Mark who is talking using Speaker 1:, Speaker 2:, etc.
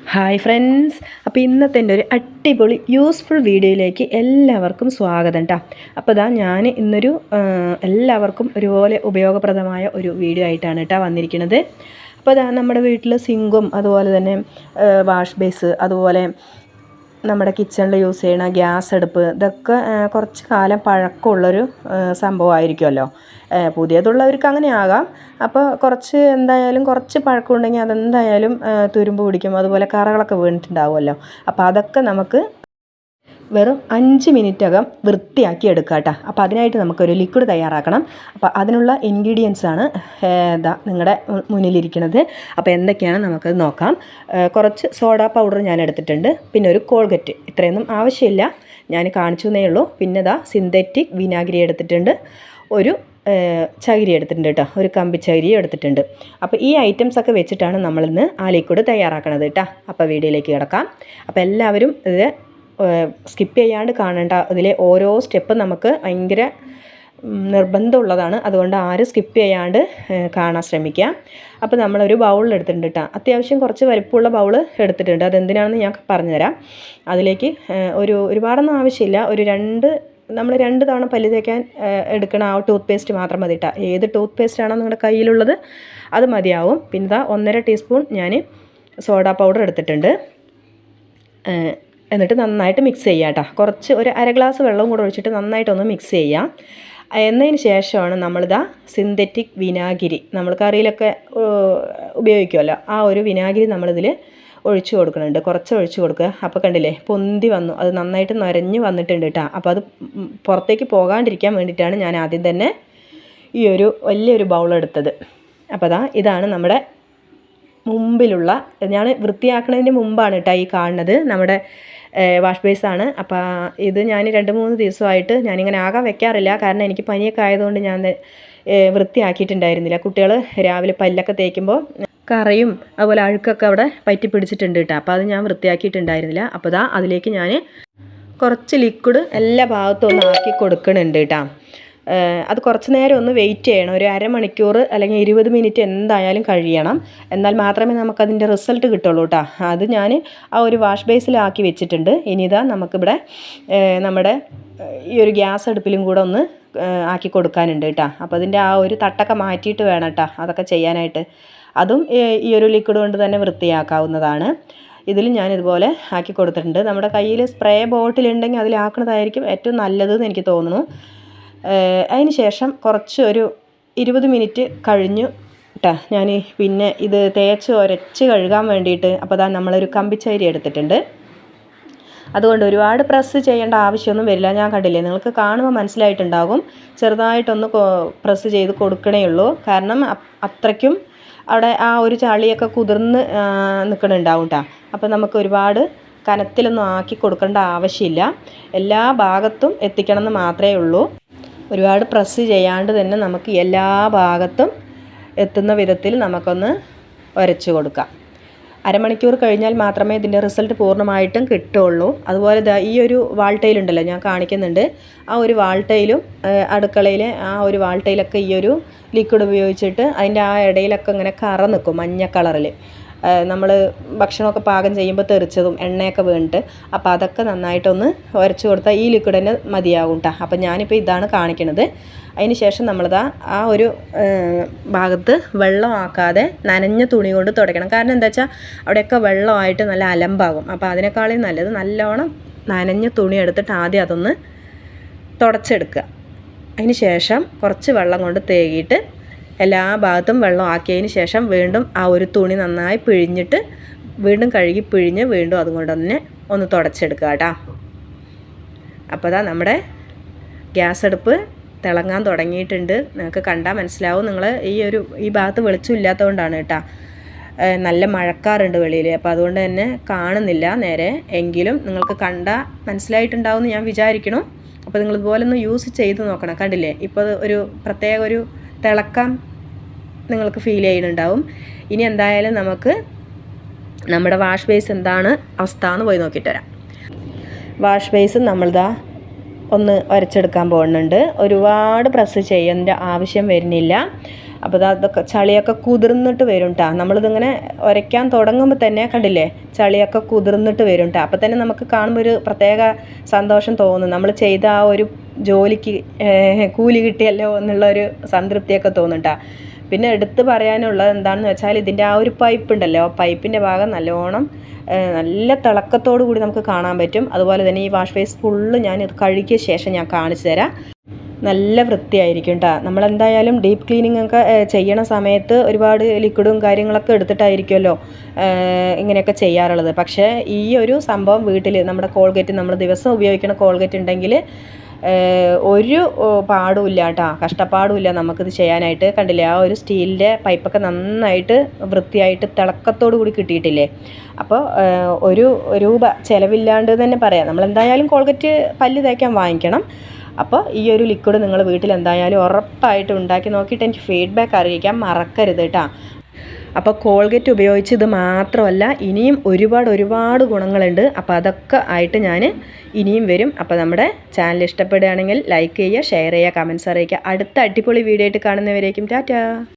Speaker 1: Hi friends അപ്പോൾ ഇന്നത്തെ എന്റെ ഒരു അടിപൊളി യൂസ്ഫുൾ വീഡിയോയിലേക്ക് എല്ലാവർക്കും സ്വാഗതം കേട്ടോ അപ്പോൾ ഇതാ ഞാൻ ഇന്നൊരു എല്ലാവർക്കും ഒരുപോലെ ഉപയോഗപ്രദമായ ഒരു വീഡിയോ ആയിട്ടാണ് കേട്ടോ വന്നിരിക്കുന്നത്. അപ്പോൾ ഇതാ നമ്മുടെ വീട്ടിൽ സിങ്കും അതുപോലെ തന്നെ വാഷ് ബേസ് അതുപോലെ നമ്മുടെ കിച്ചണിൽ യൂസ് ചെയ്യണ ഗ്യാസ് അടുപ്പ് ഇതൊക്കെ കുറച്ച് കാലം പഴക്കമുള്ളൊരു സംഭവമായിരിക്കുമല്ലോ. പുതിയതുള്ളവർക്ക് അങ്ങനെ ആകാം അപ്പോൾ കുറച്ച് എന്തായാലും കുറച്ച് പഴക്കമുണ്ടെങ്കിൽ അതെന്തായാലും തുരുമ്പ് പിടിക്കും. അതുപോലെ കറകളൊക്കെ വീണിട്ടുണ്ടാവുമല്ലോ. അപ്പോൾ അതൊക്കെ നമുക്ക് വെറും അഞ്ച് അകം വൃത്തിയാക്കി എടുക്കുക കേട്ടോ. അപ്പോൾ അതിനായിട്ട് നമുക്കൊരു ലിക്വിഡ് തയ്യാറാക്കണം. അപ്പോൾ അതിനുള്ള ഇൻഗ്രീഡിയൻസ് ആണ് ഇതാ നിങ്ങളുടെ മുന്നിലിരിക്കുന്നത് അപ്പോൾ എന്തൊക്കെയാണ് നമുക്കത് നോക്കാം. കുറച്ച് സോഡ പൗഡർ ഞാൻ എടുത്തിട്ടുണ്ട്. പിന്നെ ഒരു കോൾഗറ്റ് ഇത്രയൊന്നും ആവശ്യമില്ല. ഞാൻ കാണിച്ചു എന്നേ ഉള്ളൂ. പിന്നെ ഇതാ സിന്തറ്റിക് വിനാഗിരി എടുത്തിട്ടുണ്ട്. ഒരു ചകിരി എടുത്തിട്ടുണ്ട് കേട്ടോ. ഒരു കമ്പി ചകിരി എടുത്തിട്ടുണ്ട്. അപ്പോൾ ഈ ഐറ്റംസ് ഒക്കെ വെച്ചിട്ടാണ് നമ്മളിന്ന് ആ ലിക്വിഡ് തയ്യാറാക്കണത് കേട്ടോ. അപ്പോൾ വീഡിയോയിലേക്ക് കിടക്കാം. അപ്പോൾ എല്ലാവരും ഇത് സ്കിപ്പ് ചെയ്യാണ്ട് കാണേണ്ട. അതിലെ ഓരോ സ്റ്റെപ്പ് നമുക്ക് ഭയങ്കര നിർബന്ധമുള്ളതാണ്. അതുകൊണ്ട് ആരും സ്കിപ്പ് ചെയ്യാണ്ട് കാണാൻ ശ്രമിക്കുക. അപ്പോൾ നമ്മളൊരു ബൗളിൽ എടുത്തിട്ടുണ്ട് കേട്ടോ അത്യാവശ്യം കുറച്ച് വലിപ്പമുള്ള ബൗൾ എടുത്തിട്ടുണ്ട്. അതെന്തിനാണെന്ന് ഞാൻ പറഞ്ഞുതരാം. അതിലേക്ക് ഒരു ഒരുപാടൊന്നും ആവശ്യമില്ല. ഒരു രണ്ട് നമ്മൾ രണ്ട് തവണ പല്ല് തേക്കാൻ എടുക്കണ ആ ടൂത്ത് പേസ്റ്റ് മാത്രം മതി കേട്ടോ ഏത് ടൂത്ത് പേസ്റ്റ് ആണോ നിങ്ങളുടെ കയ്യിലുള്ളത് അത് മതിയാവും. പിന്നെ ഒന്നര ടീസ്പൂൺ ഞാൻ സോഡ പൗഡർ എടുത്തിട്ടുണ്ട്. എന്നിട്ട് നന്നായിട്ട് മിക്സ് ചെയ്യുക കേട്ടോ. കുറച്ച് ഒരു അര ഗ്ലാസ് വെള്ളം കൂടെ ഒഴിച്ചിട്ട് നന്നായിട്ടൊന്ന് മിക്സ് ചെയ്യാം. എന്നതിന് ശേഷമാണ് നമ്മളിതാ സിന്തറ്റിക് വിനാഗിരി. നമ്മൾ കറിയിലൊക്കെ ഉപയോഗിക്കുമല്ലോ ആ ഒരു വിനാഗിരി നമ്മളിതിൽ ഒഴിച്ചു കൊടുക്കുന്നുണ്ട്. കുറച്ച് ഒഴിച്ചു കൊടുക്കുക. അപ്പോൾ കണ്ടില്ലേ പൊന്തി വന്നു. അത് നന്നായിട്ട് നിരഞ്ഞു വന്നിട്ടുണ്ട് കേട്ടോ. അപ്പോൾ അത് പുറത്തേക്ക് പോകാണ്ടിരിക്കാൻ വേണ്ടിയിട്ടാണ് ഞാൻ ആദ്യം തന്നെ ഈ ഒരു വലിയൊരു ബൗൾ എടുത്തത്. അപ്പോൾ അതാ ഇതാണ് നമ്മുടെ മുമ്പിലുള്ള ഞാൻ വൃത്തിയാക്കുന്നതിന് മുമ്പാണ് കേട്ടോ ഈ കാണുന്നത്. നമ്മുടെ വാഷ് ബേസാണ് അപ്പോൾ ഇത് ഞാൻ രണ്ട് മൂന്ന് ദിവസമായിട്ട് ഞാനിങ്ങനെ ആകെ വെക്കാറില്ല. കാരണം എനിക്ക് പനിയൊക്കെ ആയതുകൊണ്ട് ഞാൻ വൃത്തിയാക്കിയിട്ടുണ്ടായിരുന്നില്ല. കുട്ടികൾ രാവിലെ പല്ലൊക്കെ തേക്കുമ്പോൾ കറയും അതുപോലെ അഴുക്കൊക്കെ അവിടെ പറ്റി പിടിച്ചിട്ടുണ്ട് കേട്ടോ അപ്പോൾ അത് ഞാൻ വൃത്തിയാക്കിയിട്ടുണ്ടായിരുന്നില്ല. അപ്പോൾ ദാ അതിലേക്ക് ഞാൻ കുറച്ച് ലിക്വിഡ് എല്ലാ ഭാഗത്തും ഒന്ന് ആക്കി കൊടുക്കണുണ്ട് കേട്ടോ അത് കുറച്ച് നേരം ഒന്ന് വെയിറ്റ് ചെയ്യണം. ഒരു അരമണിക്കൂർ അല്ലെങ്കിൽ ഇരുപത് മിനിറ്റ് എന്തായാലും കഴിയണം. എന്നാൽ മാത്രമേ നമുക്കതിന്റെ റിസൾട്ട് കിട്ടുള്ളൂ കേട്ടോ അത് ഞാൻ ആ ഒരു വാഷ് ബേസിലാക്കി വെച്ചിട്ടുണ്ട്. ഇനി ഇതാ നമുക്കിവിടെ നമ്മുടെ ഈ ഒരു ഗ്യാസ് അടുപ്പിലും കൂടെ ഒന്ന് ആക്കി കൊടുക്കാനുണ്ട് കേട്ടോ അപ്പോൾ അതിന്റെ ആ ഒരു തട്ടൊക്കെ മാറ്റിയിട്ട് വേണം കേട്ടോ അതൊക്കെ ചെയ്യാനായിട്ട്. അതും ഈ ഒരു ലിക്വിഡ് കൊണ്ട് തന്നെ വൃത്തിയാക്കാവുന്നതാണ്. ഇതിൽ ഞാൻ ഇതുപോലെ ആക്കി കൊടുത്തിട്ടുണ്ട്. നമ്മുടെ കയ്യിൽ സ്പ്രേ ബോട്ടിലുണ്ടെങ്കിൽ അതിലാക്കുന്നതായിരിക്കും ഏറ്റവും നല്ലതെന്ന് എനിക്ക് തോന്നുന്നു. അതിന് ശേഷം കുറച്ച് ഒരു ഇരുപത് മിനിറ്റ് കഴിഞ്ഞു കേട്ടോ ഞാൻ പിന്നെ ഇത് തേച്ച് ഒരച്ച് കഴുകാൻ വേണ്ടിയിട്ട് അപ്പോൾ അതാ നമ്മളൊരു കമ്പിച്ചേരി എടുത്തിട്ടുണ്ട്. അതുകൊണ്ട് ഒരുപാട് പ്രസ് ചെയ്യേണ്ട ആവശ്യമൊന്നും വരില്ല. ഞാൻ കണ്ടില്ലേ നിങ്ങൾക്ക് കാണുമ്പോൾ മനസ്സിലായിട്ടുണ്ടാകും. ചെറുതായിട്ടൊന്ന് പ്രസ് ചെയ്ത് കൊടുക്കണേ ഉള്ളൂ. കാരണം അത്രയ്ക്കും അവിടെ ആ ഒരു ചളിയൊക്കെ കുതിർന്ന് നിൽക്കണുണ്ടാവും കേട്ടോ അപ്പോൾ നമുക്ക് ഒരുപാട് കനത്തിലൊന്നും ആക്കി കൊടുക്കേണ്ട ആവശ്യമില്ല. എല്ലാ ഭാഗത്തും എത്തിക്കണം എന്ന് മാത്രമേ ഉള്ളൂ. ഒരുപാട് പ്രസ് ചെയ്യാണ്ട് തന്നെ നമുക്ക് എല്ലാ ഭാഗത്തും എത്തുന്ന വിധത്തിൽ നമുക്കൊന്ന് ഉരച്ച് കൊടുക്കാം. അരമണിക്കൂർ കഴിഞ്ഞാൽ മാത്രമേ ഇതിന്റെ റിസൾട്ട് പൂർണമായിട്ടും കിട്ടുള്ളൂ. അതുപോലെ ഈ ഒരു വാൾട്ടയിലുണ്ടല്ലോ ഞാൻ കാണിക്കുന്നുണ്ട്. ആ ഒരു വാൾട്ടയിലും അടുക്കളയിലെ ആ ഒരു വാൾട്ടയിലൊക്കെ ഈ ഒരു ലിക്വിഡ് ഉപയോഗിച്ചിട്ട് അതിന്റെ ആ ഇടയിലൊക്കെ ഇങ്ങനെ കറ നിൽക്കും മഞ്ഞ കളറിൽ നമ്മൾ ഭക്ഷണമൊക്കെ പാകം ചെയ്യുമ്പോൾ തെറിച്ചതും എണ്ണയൊക്കെ വീണിട്ട് അപ്പോൾ അതൊക്കെ നന്നായിട്ടൊന്ന് ഉരച്ചു കൊടുത്താൽ ഈ ലിക്വിഡ് തന്നെ മതിയാകും കേട്ടോ അപ്പോൾ ഞാനിപ്പോൾ ഇതാണ് കാണിക്കണത്. അതിന് ശേഷം നമ്മളിതാ ആ ഒരു ഭാഗത്ത് വെള്ളം ആക്കാതെ നനഞ്ഞ തുണി കൊണ്ട് തുടയ്ക്കണം. കാരണം എന്താ വെച്ചാൽ അവിടെയൊക്കെ വെള്ളമായിട്ട് നല്ല അലമ്പാകും. അപ്പോൾ അതിനേക്കാളും നല്ലത് നല്ലോണം നനഞ്ഞ തുണി എടുത്തിട്ട് ആദ്യം അതൊന്ന് തുടച്ചെടുക്കുക. അതിന് ശേഷം കുറച്ച് വെള്ളം കൊണ്ട് തേകിയിട്ട് എല്ലാ ഭാഗത്തും വെള്ളം ആക്കിയതിന് ശേഷം വീണ്ടും ആ ഒരു തുണി നന്നായി പിഴിഞ്ഞിട്ട് വീണ്ടും കഴുകി പിഴിഞ്ഞ് വീണ്ടും അതുകൊണ്ട് തന്നെ ഒന്ന് തുടച്ചെടുക്കുക കേട്ടോ. അപ്പോൾ അതാ നമ്മുടെ ഗ്യാസ് അടുപ്പ് തിളങ്ങാൻ തുടങ്ങിയിട്ടുണ്ട്. നിങ്ങൾക്ക് കണ്ടാൽ മനസ്സിലാവും. നിങ്ങൾ ഈ ഒരു ഈ ഭാഗത്ത് വെളിച്ചം ഇല്ലാത്തതുകൊണ്ടാണ് കേട്ടോ. നല്ല മഴക്കാറുണ്ട് വെളിയിൽ അപ്പോൾ അതുകൊണ്ട് തന്നെ കാണുന്നില്ല നേരെ. എങ്കിലും നിങ്ങൾക്ക് കണ്ടാൽ മനസ്സിലായിട്ടുണ്ടാവും എന്ന് ഞാൻ വിചാരിക്കണം. അപ്പോൾ നിങ്ങൾ ഒന്ന് യൂസ് ചെയ്ത് നോക്കണം. കണ്ടില്ലേ? ഇപ്പോൾ ഒരു പ്രത്യേക ഒരു തിളക്കം നിങ്ങൾക്ക് ഫീൽ ചെയ്യുന്നുണ്ടാവും. ഇനി എന്തായാലും നമുക്ക് നമ്മുടെ വാഷ് ബേസ് എന്താണ് അവസ്ഥ എന്ന് പോയി നോക്കിയിട്ട് വരാം. വാഷ് ബേസ് നമ്മളിതാ ഒന്ന് ഒരച്ചെടുക്കാൻ പോകുന്നുണ്ട്. ഒരുപാട് പ്രസ് ചെയ്യേണ്ട ആവശ്യം വരുന്നില്ല. അപ്പോൾ അതൊക്കെ ചളിയൊക്കെ കുതിർന്നിട്ട് വരും കേട്ടോ നമ്മളിതിങ്ങനെ ഒരയ്ക്കാൻ തുടങ്ങുമ്പോൾ തന്നെ കണ്ടില്ലേ? ചളിയൊക്കെ കുതിർന്നിട്ട് വരും കേട്ടോ അപ്പോൾ തന്നെ നമുക്ക് കാണുമ്പോൾ ഒരു പ്രത്യേക സന്തോഷം തോന്നും. നമ്മൾ ചെയ്ത ആ ഒരു ജോലിക്ക് കൂലി കിട്ടിയല്ലോ എന്നുള്ളൊരു സംതൃപ്തിയൊക്കെ തോന്നും ട്ടാ. പിന്നെ എടുത്ത് പറയാനുള്ളത് എന്താണെന്ന് വെച്ചാൽ ഇതിന്റെ ആ ഒരു പൈപ്പ് ഉണ്ടല്ലോ ആ പൈപ്പിന്റെ ഭാഗം നല്ലോണം നല്ല തിളക്കത്തോടു കൂടി നമുക്ക് കാണാൻ പറ്റും. അതുപോലെ തന്നെ ഈ വാഷ് ബേസ് ഫുള്ള് ഞാൻ ഇത് കഴുകിയ ശേഷം ഞാൻ കാണിച്ചു തരാം. നല്ല വൃത്തിയായിരിക്കും കേട്ടോ നമ്മളെന്തായാലും ഡീപ്പ് ക്ലീനിങ് ഒക്കെ ചെയ്യണ സമയത്ത് ഒരുപാട് ലിക്വിഡും കാര്യങ്ങളൊക്കെ എടുത്തിട്ടായിരിക്കുമല്ലോ ഇങ്ങനെയൊക്കെ ചെയ്യാറുള്ളത്. പക്ഷേ ഈ ഒരു സംഭവം വീട്ടിൽ നമ്മുടെ കോൾഗേറ്റ് നമ്മൾ ദിവസം ഉപയോഗിക്കുന്ന കോൾഗേറ്റ് ഉണ്ടെങ്കിൽ ഒരു പാടുമില്ല കേട്ടോ കഷ്ടപ്പാടുമില്ല നമുക്കിത് ചെയ്യാനായിട്ട്. കണ്ടില്ലേ? ആ ഒരു സ്റ്റീലിന്റെ പൈപ്പൊക്കെ നന്നായിട്ട് വൃത്തിയായിട്ട് തിളക്കത്തോടു കൂടി കിട്ടിയിട്ടില്ലേ? അപ്പോൾ ഒരു രൂപ ചിലവില്ലാണ്ട് തന്നെ പറയാം. നമ്മൾ എന്തായാലും കോൾഗറ്റ് പല്ല് തേക്കാൻ വാങ്ങിക്കണം. അപ്പോൾ ഈ ഒരു ലിക്വിഡ് നിങ്ങൾ വീട്ടിൽ എന്തായാലും ഉറപ്പായിട്ട് ഉണ്ടാക്കി നോക്കിയിട്ട് എനിക്ക് ഫീഡ്ബാക്ക് അറിയിക്കാൻ മറക്കരുത് കേട്ടോ അപ്പോൾ കോൾഗേറ്റ് ഉപയോഗിച്ച് ഇത് മാത്രമല്ല ഇനിയും ഒരുപാട് ഒരുപാട് ഗുണങ്ങളുണ്ട്. അപ്പോൾ അതൊക്കെ ആയിട്ട് ഞാൻ ഇനിയും വരും. അപ്പോൾ നമ്മുടെ ചാനൽ ഇഷ്ടപ്പെടുകയാണെങ്കിൽ ലൈക്ക് ചെയ്യുക ഷെയർ ചെയ്യുക കമൻസ് അറിയിക്കുക. അടുത്ത അടിപൊളി വീഡിയോ ആയിട്ട് കാണുന്നവരേക്കും ടാറ്റാ.